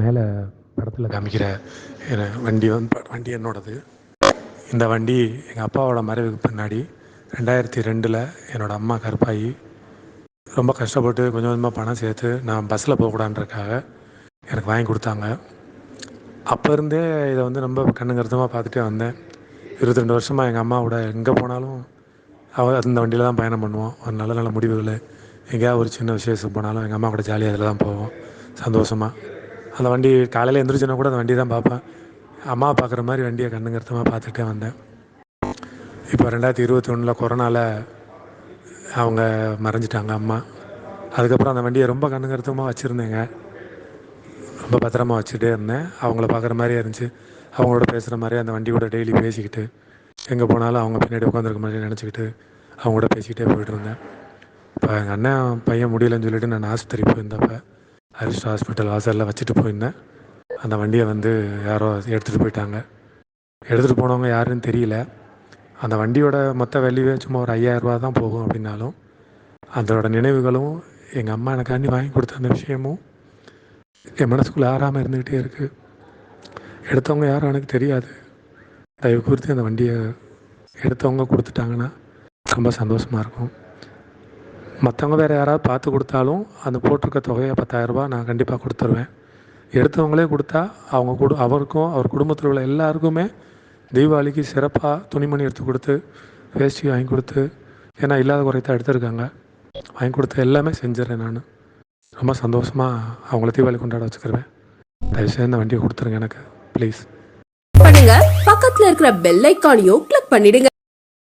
மேலே படத்தில் காமிக்கிற வண்டி வந்து வண்டி என்னோடது. இந்த வண்டி எங்கள் அப்பாவோட மறைவுக்கு பின்னாடி ரெண்டாயிரத்தி ரெண்டில் என்னோடய அம்மா கருப்பாகி ரொம்ப கஷ்டப்பட்டு கொஞ்சம் கொஞ்சமாக பணம் சேர்த்து நான் பஸ்ஸில் போகக்கூடான்றக்காக எனக்கு வாங்கி கொடுத்தாங்க. அப்போ இருந்தே இதை வந்து ரொம்ப கண்ணுங்கருத்தமாக பார்த்துட்டே வந்தேன். இருபத்தி ரெண்டு வருஷமாக எங்கள் அம்மாவோட எங்கே போனாலும் அவ அந்த வண்டியில் தான் பயணம் பண்ணுவோம். ஒரு நல்ல நல்ல முடிவுகள். எங்கேயாவது ஒரு சின்ன விசேஷத்துக்கு போனாலும் எங்கள் அம்மா கூட ஜாலியாக அதில் தான் போவோம். சந்தோஷமாக அந்த வண்டி காலையில் எந்திரிச்சோன்னா கூட அந்த வண்டி தான் பார்ப்பேன். அம்மா பார்க்குற மாதிரி வண்டியை கண்ணுங்கருத்தமாக பார்த்துட்டே வந்தேன். இப்போ ரெண்டாயிரத்தி இருபத்தி ஒன்றில் கொரோனாவில் அவங்க மறைஞ்சிட்டாங்க அம்மா. அதுக்கப்புறம் அந்த வண்டியை ரொம்ப கண்ணுங்கருத்தமாக வச்சுருந்தேங்க. ரொம்ப பத்திரமா வச்சுட்டே இருந்தேன். அவங்கள பார்க்குற மாதிரியே இருந்துச்சு. அவங்களோட பேசுகிற மாதிரி அந்த வண்டி கூட டெய்லி பேசிக்கிட்டு எங்கே போனாலும் அவங்க பின்னாடி உட்காந்துருக்க மாதிரி நினச்சிக்கிட்டு அவங்க கூட பேசிக்கிட்டே போயிட்டு இருந்தேன். இப்போ எங்கள் அண்ணன் பையன் முடியலன்னு சொல்லிட்டு நான் ஆஸ்பத்திரி போயிருந்தப்போ அரிஸ்ட் ஹாஸ்பிட்டல் வாசலில் வச்சுட்டு போயிருந்தேன். அந்த வண்டியை வந்து யாரோ எடுத்துகிட்டு போயிட்டாங்க. எடுத்துகிட்டு போனவங்க யாருன்னு தெரியல. அந்த வண்டியோட மொத்த வேல்யூவே சும்மா ஒரு ஐயாயிரரூபா தான் போகும் அப்படின்னாலும் அதோட நினைவுகளும் எங்கள் அம்மா எனக்காண்டி வாங்கி கொடுத்த அந்த விஷயமும் என் மனசுக்குள்ளே ஆறாமல் இருந்துக்கிட்டே இருக்குது எடுத்தவங்க யாரும் எனக்கு தெரியாது. தயவு குறித்து அந்த வண்டியை எடுத்தவங்க கொடுத்துட்டாங்கன்னா ரொம்ப சந்தோஷமாக இருக்கும். மற்றவங்க வேறு யாராவது பார்த்து கொடுத்தாலும் அந்த போட்டிருக்க தொகையை பத்தாயிரரூபா நான் கண்டிப்பாக கொடுத்துருவேன். எடுத்தவங்களே கொடுத்தா அவங்க கொடு அவருக்கும் அவர் குடும்பத்தில் உள்ள எல்லாருக்குமே தீபாவளிக்கு சிறப்பாக துணிமணி எடுத்து கொடுத்து வேஷ்டி வாங்கி கொடுத்து ஏன்னா இல்லாத குறைத்த எடுத்திருக்காங்க. வாங்கி கொடுத்து எல்லாமே செஞ்சிடறேன் நான். ரொம்ப சந்தோஷமாக அவங்கள தீபாவளி கொண்டாட வச்சுக்கிருவேன். தயவுசெய்து இந்த வண்டியை கொடுத்துருங்க எனக்கு ப்ளீஸ். பண்ணுங்க. பக்கத்தில் இருக்கிற பெல் ஐக்கானையும் கிளிக் பண்ணிடுங்க.